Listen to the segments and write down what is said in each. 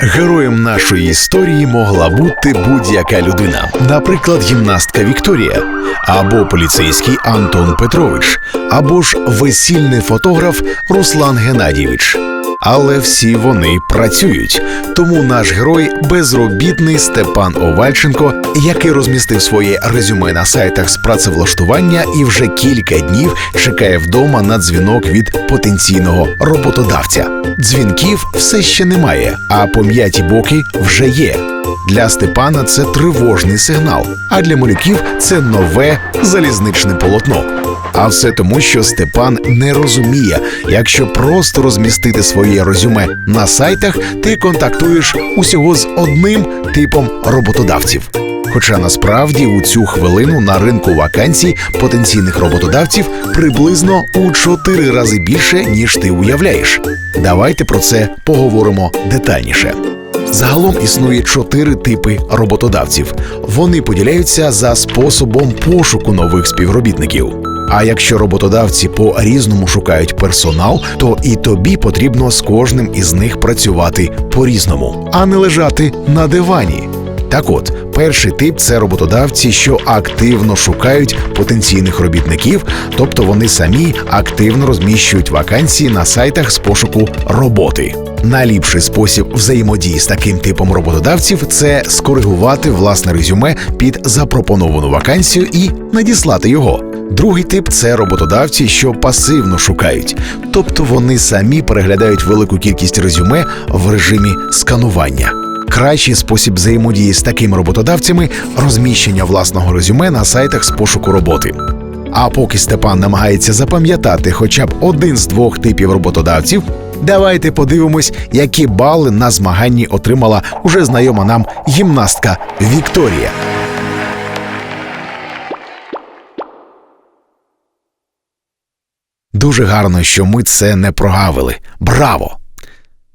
Героєм нашої історії могла бути будь-яка людина, наприклад, гімнастка Вікторія, або поліцейський Антон Петрович, або ж весільний фотограф Руслан Геннадійович. Але всі вони працюють. Тому наш герой безробітний Степан Овальченко, який розмістив своє резюме на сайтах з працевлаштування і вже кілька днів чекає вдома на дзвінок від потенційного роботодавця. Дзвінків все ще немає, а пом'яті боки вже є. Для Степана це тривожний сигнал, а для малюків це нове залізничне полотно. А все тому, що Степан не розуміє, якщо просто розмістити своє резюме на сайтах, ти контактуєш усього з одним типом роботодавців. Хоча насправді у цю хвилину на ринку вакансій потенційних роботодавців приблизно у чотири рази більше, ніж ти уявляєш. Давайте про це поговоримо детальніше. Загалом існує чотири типи роботодавців. Вони поділяються за способом пошуку нових співробітників. А якщо роботодавці по різному шукають персонал, то і тобі потрібно з кожним із них працювати по різному, а не лежати на дивані. Так от, перший тип це роботодавці, що активно шукають потенційних робітників, тобто вони самі активно розміщують вакансії на сайтах з пошуку роботи. Найліпший спосіб взаємодії з таким типом роботодавців це скоригувати власне резюме під запропоновану вакансію і надіслати його. Другий тип це роботодавці, що пасивно шукають, тобто вони самі переглядають велику кількість резюме в режимі сканування. Кращий спосіб взаємодії з такими роботодавцями розміщення власного резюме на сайтах з пошуку роботи. А поки Степан намагається запам'ятати хоча б один з двох типів роботодавців, давайте подивимось, які бали на змаганні отримала уже знайома нам гімнастка Вікторія. Дуже гарно, що ми це не прогавили. Браво!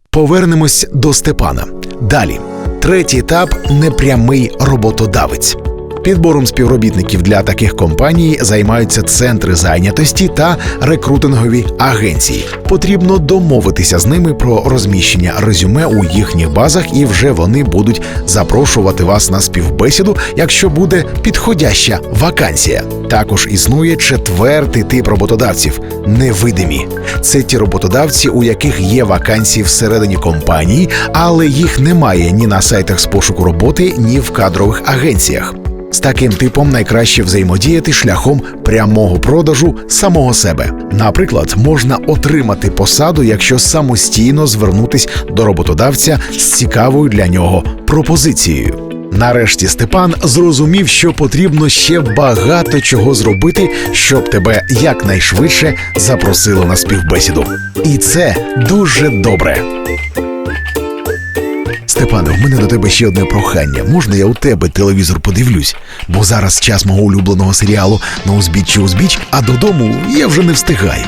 Повернемось до Степана. Далі. Третій етап непрямий роботодавець. Підбором співробітників для таких компаній займаються центри зайнятості та рекрутингові агенції. Потрібно домовитися з ними про розміщення резюме у їхніх базах, і вже вони будуть запрошувати вас на співбесіду, якщо буде підходяща вакансія. Також існує четвертий тип роботодавців невидимі. Це ті роботодавці, у яких є вакансії всередині компанії, але їх немає ні на сайтах з пошуку роботи, ні в кадрових агенціях. З таким типом найкраще взаємодіяти шляхом прямого продажу самого себе. Наприклад, можна отримати посаду, якщо самостійно звернутись до роботодавця з цікавою для нього пропозицією. Нарешті Степан зрозумів, що потрібно ще багато чого зробити, щоб тебе якнайшвидше запросили на співбесіду. І це дуже добре. Степане, в мене до тебе ще одне прохання. Можна я у тебе телевізор подивлюсь? Бо зараз час мого улюбленого серіалу на узбіччі узбіч, а додому я вже не встигаю.